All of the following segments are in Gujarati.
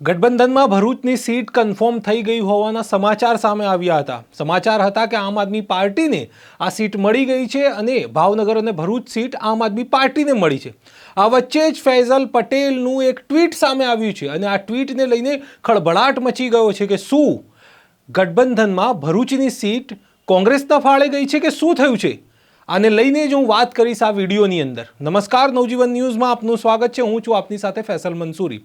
ગઠબંધનમાં ભરૂચની સીટ કન્ફર્મ થઈ ગઈ હોવાના સમાચાર સામે આવ્યા હતા. સમાચાર હતા કે આમ આદમી પાર્ટીને આ સીટ મળી ગઈ છે અને ભાવનગર અને ભરૂચ સીટ આમ આદમી પાર્ટીને મળી છે. આ વચ્ચે જ ફૈઝલ પટેલનું એક ટ્વીટ સામે આવ્યું છે અને આ ટ્વીટને લઈને ખળભળાટ મચી ગયો છે કે શું ગઠબંધનમાં ભરૂચની સીટ કોંગ્રેસના ફાળે ગઈ છે કે શું થયું છે? આને લઈને જ હું વાત કરીશ આ વિડીયોની અંદર. નમસ્કાર, નવજીવન ન્યૂઝમાં આપનું સ્વાગત છે. હું છું આપની સાથે ફેસલ મંસૂરી.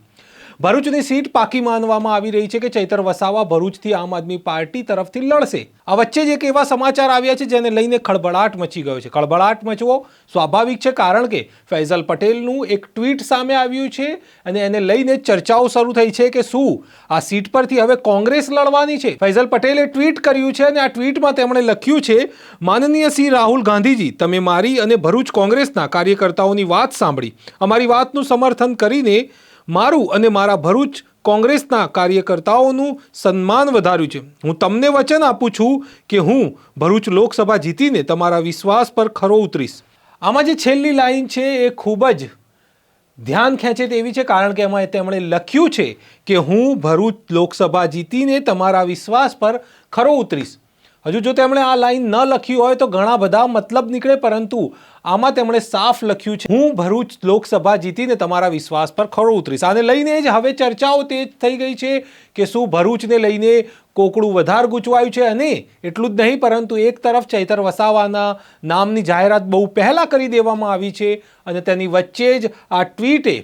ભરૂચની સીટ પાકી માનવામાં આવી રહી છે કે ચૈતર વસાવા ભરૂચથી આમ આદમી પાર્ટી તરફથી લડશે. આ વચ્ચે જ એક એવા સમાચાર આવ્યા છે જેને લઈને ખળભળાટ મચી ગયો છે. ખળભળાટ મચવો સ્વાભાવિક છે કારણ કે ફૈઝલ પટેલનું એક ટ્વીટ સામે આવ્યું છે અને એને લઈને ચર્ચાઓ શરૂ થઈ છે કે શું આ સીટ પરથી હવે કોંગ્રેસ લડવાની છે. ફૈઝલ પટેલે ટ્વીટ કર્યું છે અને આ ટ્વીટમાં તેમણે લખ્યું છે, માનનીય શ્રી રાહુલ ગાંધીજી, તમે મારી અને ભરૂચ કોંગ્રેસના કાર્યકર્તાઓની વાત સાંભળી. અમારી વાતનું સમર્થન કરીને મારું અને મારા ભરૂચ કોંગ્રેસના કાર્યકર્તાઓનું સન્માન વધાર્યું છે. હું તમને વચન આપું છું કે હું ભરૂચ લોકસભા જીતીને તમારા વિશ્વાસ પર ખરો ઉતરીશ. આમાં જે છેલ્લી લાઈન છે એ ખૂબ જ ધ્યાન ખેંચે તેવી છે, કારણ કે એમાં તેમણે લખ્યું છે કે હું ભરૂચ લોકસભા જીતીને તમારા વિશ્વાસ પર ખરો ઉતરીશ. હજુ જો તેમણે આ લાઈન ન લખી હોય તો ઘણા બધા મતલબ નીકળે, પરંતુ આમાં તેમણે સાફ લખ્યું છે. હું ભરૂચ લોકસભા જીતીને તમારા વિશ્વાસ પર ખરો ઉતરીશ. આને લઈને જ હવે ચર્ચાઓ તેજ થઈ ગઈ છે કે શું ભરૂચને લઈને કોકડું વધાર ગૂંચવાયું છે અને એટલું જ નહીં, પરંતુ એક તરફ ચૈતર વસાવાના નામની જાહેરાત બહુ પહેલાં કરી દેવામાં આવી છે અને તેની વચ્ચે જ આ ટ્વીટે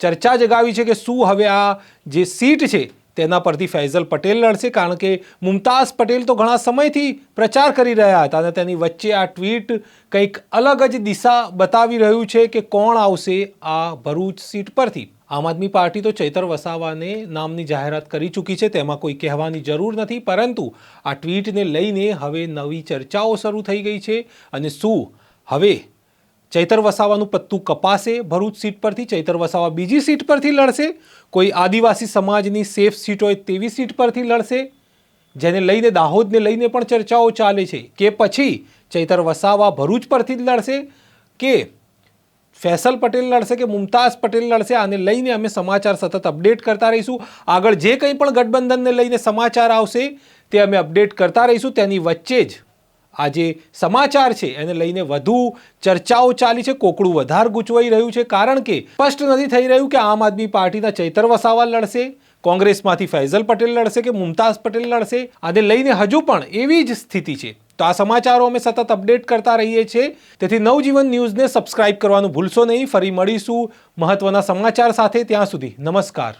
ચર્ચા જગાવી છે કે શું હવે આ જે સીટ છે તેના પરથી ફૈઝલ પટેલ લડશે, કારણ કે મુમતાઝ પટેલ તો ઘણા સમયથી પ્રચાર કરી રહ્યા હતા અને તેની વચ્ચે આ ટ્વીટ કંઈક અલગ જ દિશા બતાવી રહ્યું છે કે કોણ આવશે આ ભરૂચ સીટ પરથી. આમ આદમી પાર્ટી તો ચૈતર વસાવાને નામની જાહેરાત કરી ચૂકી છે, તેમાં કોઈ કહેવાની જરૂર નથી, પરંતુ આ ટ્વીટને લઈને હવે નવી ચર્ચાઓ શરૂ થઈ ગઈ છે અને શું હવે ચૈતર વસાવાનું પત્તું કપાશે, ભરૂચ સીટ પરથી ચૈતર વસાવા બીજી સીટ પરથી લડશે. કોઈ આદિવાસી સમાજની સેફ સીટ હોય તેવી સીટ પરથી લડશે. જેને લઈને, દાહોદને લઈને પણ ચર્ચાઓ ચાલે છે કે પછી ચૈતર વસાવા ભરૂચ પરથી જ લડશે કે ફેસલ પટેલ લડશે કે મુમતાઝ પટેલ લડશે. આને લઈને અમે સમાચાર સતત અપડેટ કરતા રહીશું. આગળ જે કંઈ પણ ગઠબંધનને લઈને સમાચાર આવશે, તે અમે અપડેટ કરતા રહીશું. તેની વચ્ચે જ આ જે સમાચાર છે, એને લઈને વધુ ચર્ચાઓ ચાલી છે, કોકડું વધારે ગૂંચવાઈ રહ્યું છે. કારણ કે સ્પષ્ટ નથી થઈ રહ્યું કે આમ આદમી પાર્ટીના ચૈતર વસાવા લડશે, કોંગ્રેસમાંથી ફૈઝલ પટેલ લડશે કે મુમતાઝ પટેલ લડશે? આને લઈને હજુ પણ એવી જ સ્થિતિ છે. તો આ સમાચારો અમે સતત અપડેટ કરતા રહીએ છીએ. તેથી નવજીવન ન્યૂઝને સબસ્ક્રાઇબ કરવાનું ભૂલશો નહીં. ફરી મળીશું મહત્વના સમાચાર સાથે. ત્યાં સુધી નમસ્કાર.